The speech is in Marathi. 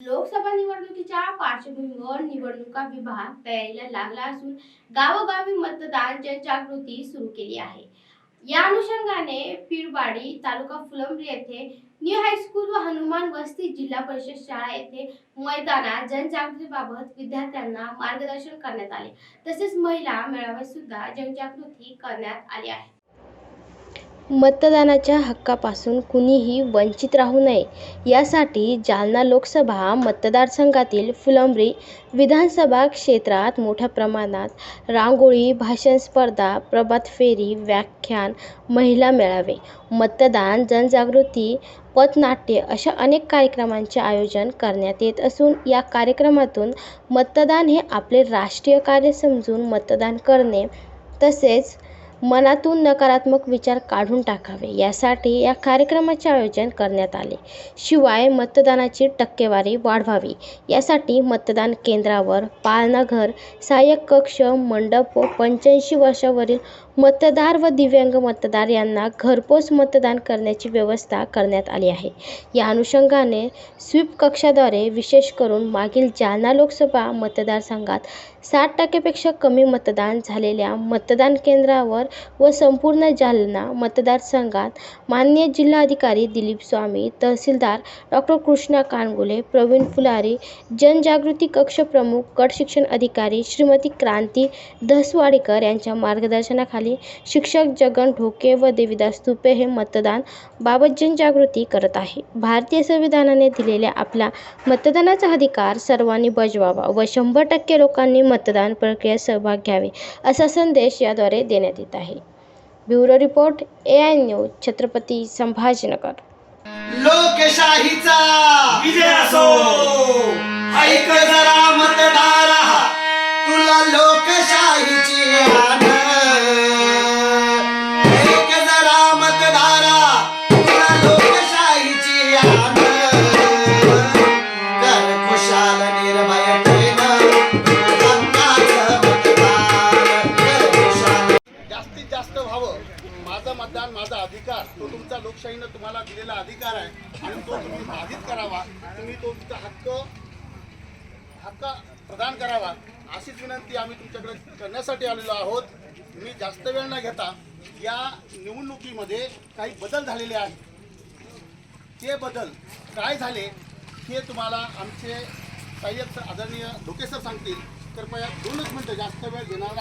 लोकसभा निवडणुकीच्या पार्श्वभूमीवर निवडणुका विभाग तयारीला लागला असून गावोगावी मतदान जनजागृती सुरू केली आहे. या अनुषंगाने पीरवाडी तालुका फुलंब्री येथे न्यू हायस्कूल व हनुमान वस्ती जिल्हा परिषद शाळा येथे मैदानात जनजागृतीबाबत विद्यार्थ्यांना मार्गदर्शन करण्यात आले. तसेच महिला मेळाव्यात सुद्धा जनजागृती करण्यात आली आहे. मतदानाच्या हक्कापासून कुणीही वंचित राहू नये. यासाठी जालना लोकसभा मतदारसंघातील फुलंब्री विधानसभा क्षेत्रात मोठ्या प्रमाणात रांगोळी भाषण स्पर्धा प्रभात फेरी व्याख्यान महिला मेळावे मतदान जनजागृती पथनाट्य अशा अनेक कार्यक्रमांचे आयोजन करण्यात येत असून या कार्यक्रमातून मतदान हे आपले राष्ट्रीय कार्य समजून मतदान करणे तसेच मनातून नकारात्मक विचार काढून टाकावे. यासाठी या कार्यक्रमाचे आयोजन करण्यात आले. शिवाय मतदानाची टक्केवारी वाढवावी. यासाठी मतदान केंद्रावर पाळणाघर सहाय्यक कक्ष मंडप व पंच्याऐंशी वर्षावरील मतदार व दिव्यांग मतदार यांना घरपोच मतदान करण्याची व्यवस्था करण्यात आली आहे. या अनुषंगाने स्वीप कक्षाद्वारे विशेष करून मागील जालना लोकसभा मतदारसंघात साठ टक्केपेक्षा कमी मतदान झालेल्या मतदान केंद्रावर व संपूर्ण जालना मतदारसंघात माननीय जिल्हाधिकारी दिलीप स्वामी तहसीलदार डॉक्टर कृष्णा कानगुले प्रवीण फुलारी जनजागृती कक्ष प्रमुख गट शिक्षण अधिकारी श्रीमती क्रांती धसवाडीकर यांच्या मार्गदर्शनाखाली शिक्षक जगन ढोके व देविदास तुपे हे मतदान बाबत जनजागृती करत आहे. भारतीय संविधानाने दिलेल्या आपला मतदानाचा अधिकार सर्वांनी बजवावा व शंभर टक्के लोकांनी मतदान प्रक्रियेत सहभाग घ्यावे असा संदेश याद्वारे देण्यात येत आहे. Bureau report A I news Chhatrapati Sambhajinagar. लोकशाहीचा विजय असो. ऐक जरा मतदान. माझं मतदान माझा अधिकार तो तुमचा लोकशाहीनं तुम्हाला दिलेला अधिकार आहे आणि तो तुम्ही बाधित करावा. तुम्ही तो तुमचा हक्क हक्क प्रदान करावा. अशीच विनंती आम्ही तुमच्याकडे करण्यासाठी आलेलो आहोत. मी जास्त वेळ न घेता या निवडणुकीमध्ये काही बदल झालेले आहेत. ते बदल काय झाले हे तुम्हाला आमचे सहाय्यक आदरणीय ढोके सर सांगतील कृपया दोनच मिनटं जास्त वेळ घेणार नाही.